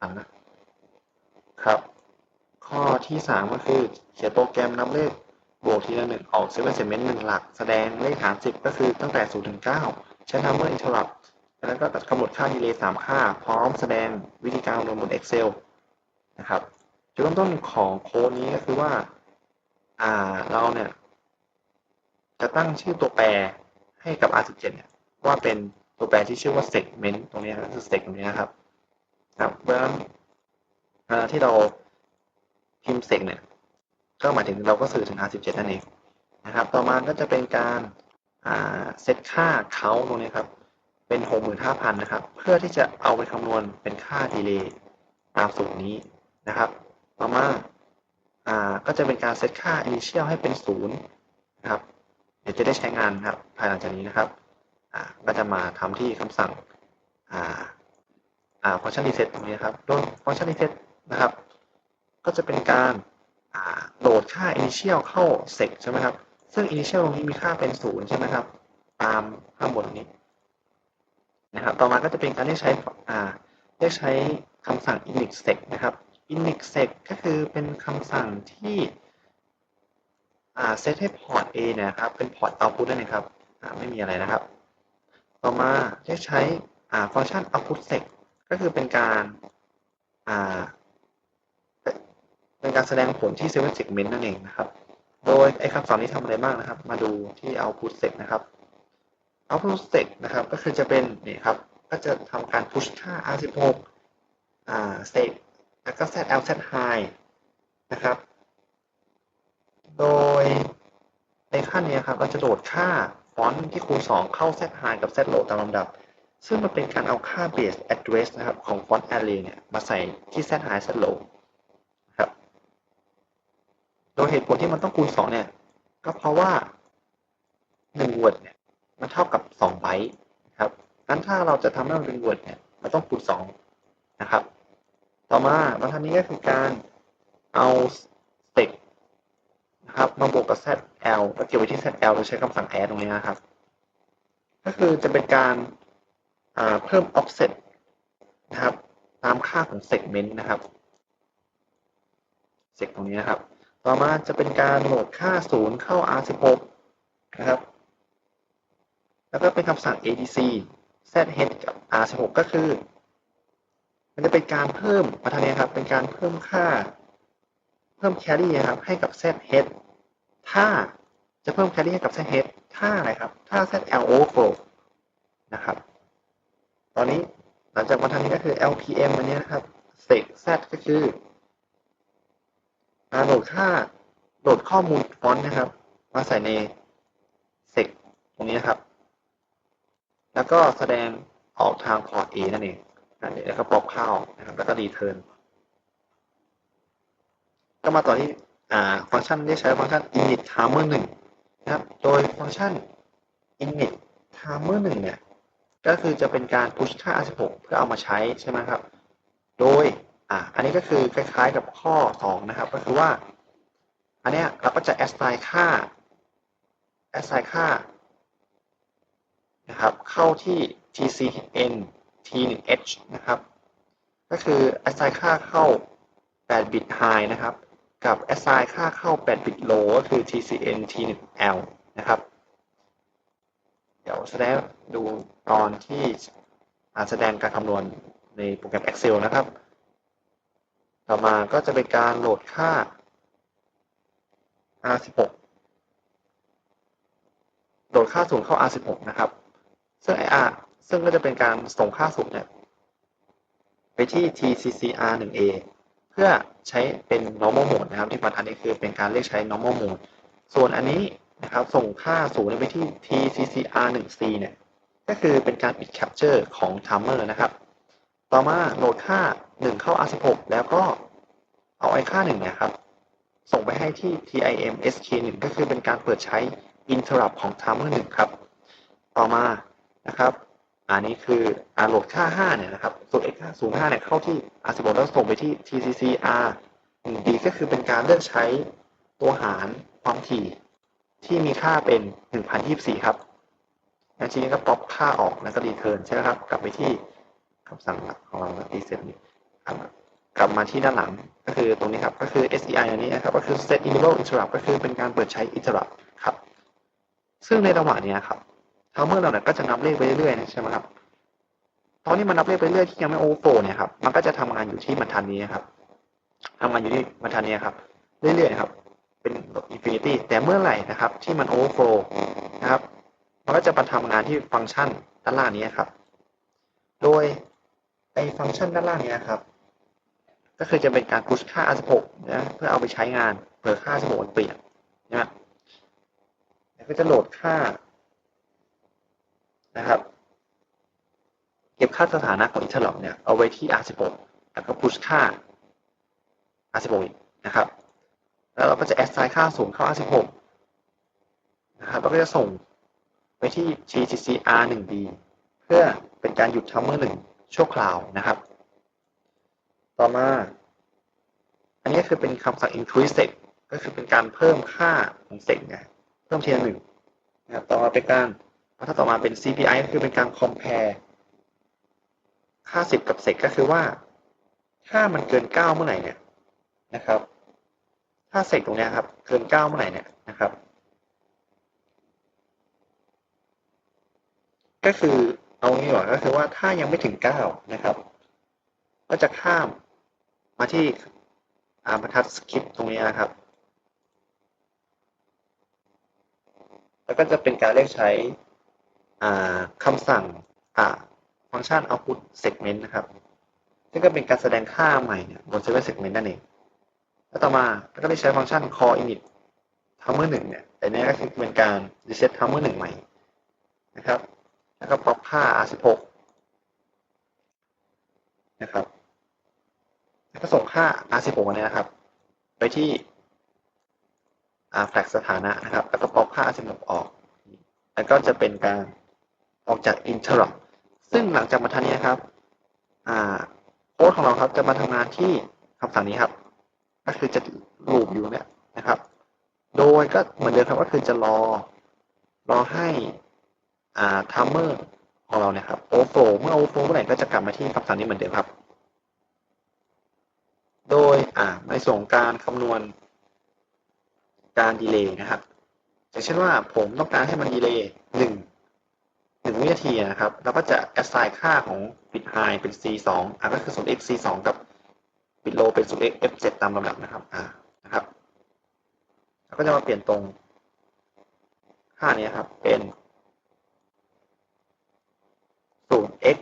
อ่านนะครับ ข้อที่สามก็คือเขียนโปรแกรมนับเลขบวกทีละหนึ่งออกเซเว่นเซเมนต์หนึ่งหลัก แสดงเลขฐานสิบก็คือตั้งแต่ศูนย์ถึงเก้าใช้ number interrupt แล้วก็กำหนดค่า delay สามค่า พร้อมแสดงวิธีการคำนวณบน Excel นะครับจุดเริ่มต้นของโค้ดนี้ก็คือว่าอ่าเราเนี่ยจะตั้งชื่อตัวแปรให้กับ R17 เนี่ยว่าเป็นตัวแปรที่ชื่อว่า segment ตรงนี้ก็คือ seg ตรงนี้นะครับ ครับเมื่อที่เราพิมพ์ seg เนี่ยก็หมายถึงเราก็สื่อถึง R17 นั่นเองนะครับ ต่อมาก็จะเป็นการเซตค่าเขาตรงนี้ครับ เป็น 65,000 นะครับ เพื่อที่จะเอาไปคำนวณเป็นค่าดีเลย์ตามสูตรนี้นะครับ ต่อมาอ่าก็จะเป็นการเซตค่า initial ให้เป็น0นะครับ เดี๋ยวจะได้ใช้งานครับ ภายหลังจากนี้นะครับอ่าก็จะมาทำที่คำสั่ง อ่าอ่า function reset ตรงนี้ครับโดย function reset นะครับ ก็จะเป็นการโหลดค่า initial เข้า sec ใช่ไหมครับ ซึ่ง initial ตรงนี้มีค่าเป็น0ใช่ไหมครับ ตามข้างบนนี้นะครับ ต่อมาก็จะเป็นการเรียกใช้อ่าเรียกใช้คำสั่ง init sec นะครับ init sec ก็คือเป็นคำสั่งที่เซตให้พอร์ต A นะครับ เป็นพอร์ต output นั่นเองครับไม่มีอะไรนะครับ ต่อมาเรียกใช้ฟังก์ชัน output sec ก็คือเป็นการอ่าเป็นการแสดงผลที่ seven segment นั่นเองนะครับ โดยไอ้คำสั่งนี้ทำอะไรบ้างนะครับ มาดูที่ output sec นะครับ output sec นะครับ ก็คือจะเป็นนี่ครับ ก็จะทำการ push ค่า r16 อ่า sec แล้วก็ zl z high นะครับ โดยในขั้นนี้ครับ เราจะโหลดค่าฟอนต์ที่คูณ2เข้า z high กับ z low ตามลำดับ ซึ่งมันเป็นการเอาค่า base address นะครับของฟอนต์ array เนี่ยมาใส่ที่ z high z low ครับโดยเหตุผลที่มันต้องคูณ 2 เนี่ย ก็เพราะว่า1 word เนี่ยมันเท่ากับ 2 ไบต์ครับงั้นถ้าเราจะทำให้มันเป็น word เนี่ยมันต้องคูณ 2 นะครับ ต่อมาบรรทัดนี้ก็คือการเอา sec นะครับมาบวกกับ zl แล้วเก็บไว้ที่ zl โดยใช้คำสั่ง add ตรงนี้นะครับ ก็คือจะเป็นการ เพิ่ม offset นะครับ ตามค่าของ segment นะครับ seg ตรงนี้นะครับ ต่อมาจะเป็นการโหลดค่า0เข้า r16 นะครับ แล้วก็เป็นคำสั่ง adc zh กับ r16 ก็คือ มันจะเป็นการเพิ่มประธานนี้ครับ เป็นการเพิ่มค่า เพิ่ม carry นะครับ ให้กับ zh ถ้าจะเพิ่ม carry ให้กับ zh ถ้าอะไรครับ ถ้า zl overflow นะครับ ตอนนี้หลังจากบรรทัดนี้ก็คือ lpm อันนี้นะครับ sec z ก็คือการโหลดค่าโหลดข้อมูลฟอนต์นะครับ มาใส่ใน sec ตรงนี้นะครับ แล้วก็แสดงออกทางพอร์ต A นั่นเองแล้วก็ปรับเข้านะครับ แล้วก็รีเทิร์นก็มาต่อที่ฟังก์ชันที่ใช้ฟังก์ชัน init timer 1นะครับ โดยฟังก์ชัน init timer 1เนี่ย ก็คือจะเป็นการ push ค่า R16 เพื่อเอามาใช้ใช่ไหมครับ โดยอ่าอันนี้ก็คือคล้ายๆกับข้อ 2 นะครับ ก็คือว่า อันเนี้ยเราก็จะ assign ค่า assign ค่านะครับเข้าที่ tcn t1h นะครับ ก็คือ assign ค่าเข้า 8 bit high นะครับ กับ assign ค่าเข้า 8 bit low ก็คือ tcn t1l นะครับ ดี๋ยวแสดงดูตอนที่แสดงการคำนวณในโปรแกรม Excel นะครับ ต่อมาก็จะเป็นการโหลดค่า R16 โหลดค่าสูงเข้า R16 นะครับ ซึ่ง IR ซึ่งก็จะเป็นการส่งค่าสูงเนี่ยไปที่ TCCR1A เพื่อใช้เป็น normal mode นะครับ ที่บรรทัดนี้คือเป็นการเรียกใช้ normal mode ส่วนอันนี้ นะครับส่งค่าสูงไปที่ TCCR1C เนี่ยก็คือเป็นการปิด capture ของ timer นะครับ ต่อมาโหลดค่า 1 เข้า R16 แล้วก็เอาไอ้ค่า1เนี่ยครับส่งไปให้ที่ TIM SK1 ก็คือเป็นการเปิดใช้ interrupt ของ timer 1ครับ ต่อมานะครับอันนี้คืออโหลดค่า 5 เนี่ยนะครับส่วน x สูง5เนี่ยเข้าที่ R16 แล้วส่งไปที่ TCCR 1D ก็คือเป็นการเลือกใช้ตัวหารความถี่ ที่มีค่าเป็น1024ครับแล้วทีนี้ก็ป๊อปค่าออกแล้วก็รีเทิร์นใช่ไหมครับ กลับไปที่คำสั่งหลักของเรารีเซ็ตนี้ครับกลับมาที่ด้านหลังก็คือตรงนี้ครับ ก็คือ SEI อันนี้นะครับ ก็คือ set enable interrupt ก็คือเป็นการเปิดใช้ interrupt ครับ ซึ่งในระหว่างนี้ครับทามเมอร์เราเนี่ยก็จะนับเลขไปเรื่อยๆใช่ไหมครับ ตอนนี้มันนับเลขไปเรื่อยที่ยังไม่โอเวอร์โฟเนี่ยครับ มันก็จะทำงานอยู่ที่บรรทัดนี้ครับทำงานอยู่ที่บรรทัดนี้ครับ เรื่อยๆครับ เป็นอินฟินิตี้แต่เมื่อไหร่นะครับที่มันโอเวอร์โฟลนะครับมันก็จะมาทำงานที่ฟังก์ชันด้านล่างนี้ครับ โดยไอ้ฟังก์ชันด้านล่างนี้ครับ ก็คือจะเป็นการ push ค่า R16 นะเพื่อเอาไปใช้งานเผื่อค่า R16 มันเปลี่ยนนะแล้วก็จะโหลดค่านะครับ เก็บค่าสถานะของ interrupt เนี่ยเอาไว้ที่ R16 แล้วก็ push ค่า R16 อีกนะครับ แล้วเราก็จะ assign ค่าสูงเข้า R16 นะครับแล้วก็จะส่งไปที่ GCC R1B เพื่อเป็นการหยุด timer 1ชั่วคราวนะครับ ต่อมา อันนี้คือเป็นคำสั่ง increase sec ก็คือเป็นการเพิ่มค่าของ sec นะเพิ่มทีละหนึ่งนะครับต่อมาเป็นการถ้าต่อมาเป็น CPI ก็คือเป็นการ compare ค่า 10 กับ sec ก็คือว่า ถ้ามันเกิน 9 เมื่อไหร่เนี่ยนะครับ ถ้า sec ตรงนี้ครับ เกิน9เมื่อไหร่เนี่ยนะครับ ก็คือเอางี้ก่อนก็คือว่าถ้ายังไม่ถึง9นะครับ ก็จะข้ามมาที่บรรทัดสคริปต์ตรงนี้นะครับ แล้วก็จะเป็นการเรียกใช้คำสั่งฟังก์ชัน output segment นะครับ ซึ่งก็เป็นการแสดงค่าใหม่บน server segment นั่นเอง แล้วต่อมาก็ได้ใช้ฟังก์ชัน call init timer 1เนี่ยแต่นี้ก็คือเป็นการ reset timer 1ใหม่นะครับ แล้วก็ปรับค่า R16 นะครับ แล้วก็ส่งค่า R16 อันนี้นะครับ ไปที่ flag สถานะนะครับ แล้วก็ป๊อปค่า R16 ออก แล้วก็จะเป็นการออกจาก interrupt ซึ่งหลังจากบรรทัดนี้ครับโค้ดของเราครับจะมาทำงานที่คำสั่งนี้ครับ ก็คือจะลูปอยู่เนี่ยนะครับ โดยก็เหมือนเดิมครับก็คือจะรอ รอให้อ่า timer ของเราเนี่ยครับ overflow เมื่อ overflow เมื่อไหร่ก็จะกลับมาที่คำสั่งนี้เหมือนเดิมครับ โดยอ่าในส่วนของการคำนวณการดีเลย์นะครับอย่างเช่นว่าผมต้องการให้มันดีเลย์หนึ่งหนึ่งวินาทีนะครับเราก็จะ assign ค่าของ bit high เป็น c 2อ่าก็คือ 0x c 2กับ bit low เป็น 0x f 7 ตามลำดับนะครับอ่านะครับแล้วก็จะมาเปลี่ยนตรงค่านี้ครับ เป็น 0x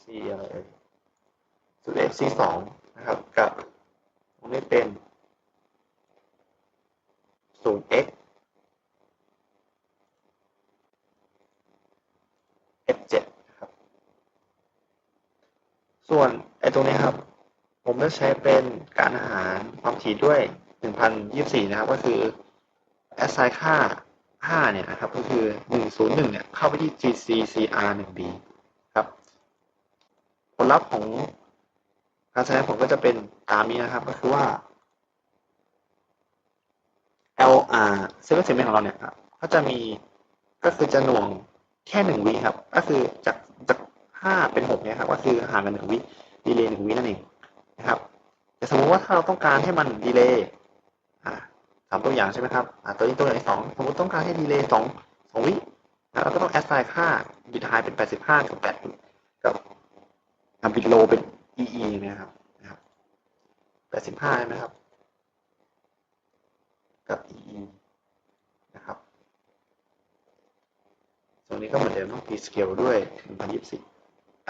c อะไรเอ่ย 0x c 2 นะครับ กับตรงนี้เป็น 0x f7 นะครับ ส่วนไอ้ตรงนี้ครับ ผมจะใช้เป็นการหารความถี่ด้วย 1024 นะครับ ก็คือ assign ค่า 5 เนี่ยนะครับ ก็คือ 101 เนี่ย เข้าไปที่ GCCR1B ครับ ผลลัพธ์ของการแสดงผลก็จะเป็นตามนี้นะครับ ก็คือว่า LR เซเว่นเซเมนของเราเนี่ยครับก็จะมีก็คือจะหน่วงแค่หนึ่งวิครับ ก็คือจากจาก ห้าเป็นหกเนี่ยครับก็คือห่างกันหนึ่งวิดีเลย์หนึ่งวินั่นเองนะครับ แต่สมมติว่าถ้าเราต้องการให้มันดีเลย์สามตัวอย่างใช่ไหมครับตัวนี้ตัวอย่างที่สองสมมติต้องการให้ดีเลย์สองสองวิเราก็ต้องแอสไซน์ค่าบิตไฮเป็นแปดสิบห้ากับแปดกับบิตโลเป็น EE นะครับนะครับแปดสิบห้าใช่ไหมครับ กับ EE นะครับ ตรงนี้ก็เหมือนเดิมต้องตีสเกลด้วย1024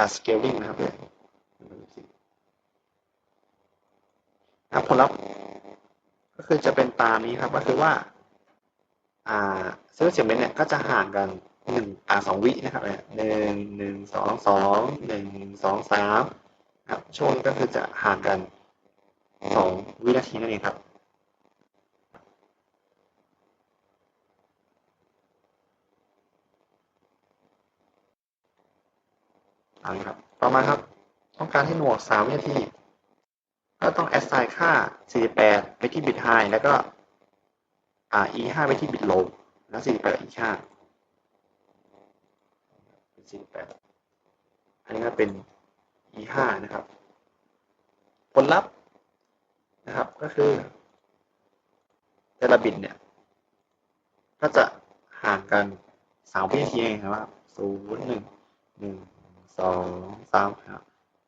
อ่า scaling นะครับด้วยนะผลลัพธ์ก็คือจะเป็นตามนี้ครับก็คือว่าอ่าเซอร์เซียเมนเนี่ยก็จะห่างกันหนึ่งอ่าสองวินะครับเนี่ยหนึ่งหนึ่งสองสองหนึ่งสองสามครับช่วงก็คือจะห่างกันสองวินาทีนั่นเองครับ เอาละครับ ต่อมาครับ ต้องการให้หน่วง3วินาที ก็ต้อง assign ค่า 48 ไปที่ bit high แล้วก็อ่า e 5ไปที่ bit low แล้ว 48 e 5 48 อันนี้ก็เป็น e ห้านะครับ ผลลัพธ์นะครับก็คือแต่ละบิตเนี่ย ก็จะห่างกันสามวินาทีเองนะครับศูนย์หนึ่งหนึ่ง สองสามครับ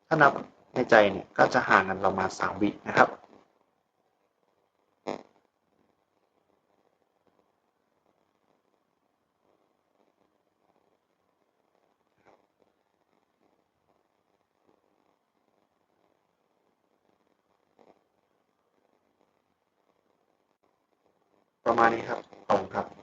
ถ้านับในใจเนี่ยก็จะห่างกันประมาณสามวินะครับประมาณนี้ครับ ตรงครับ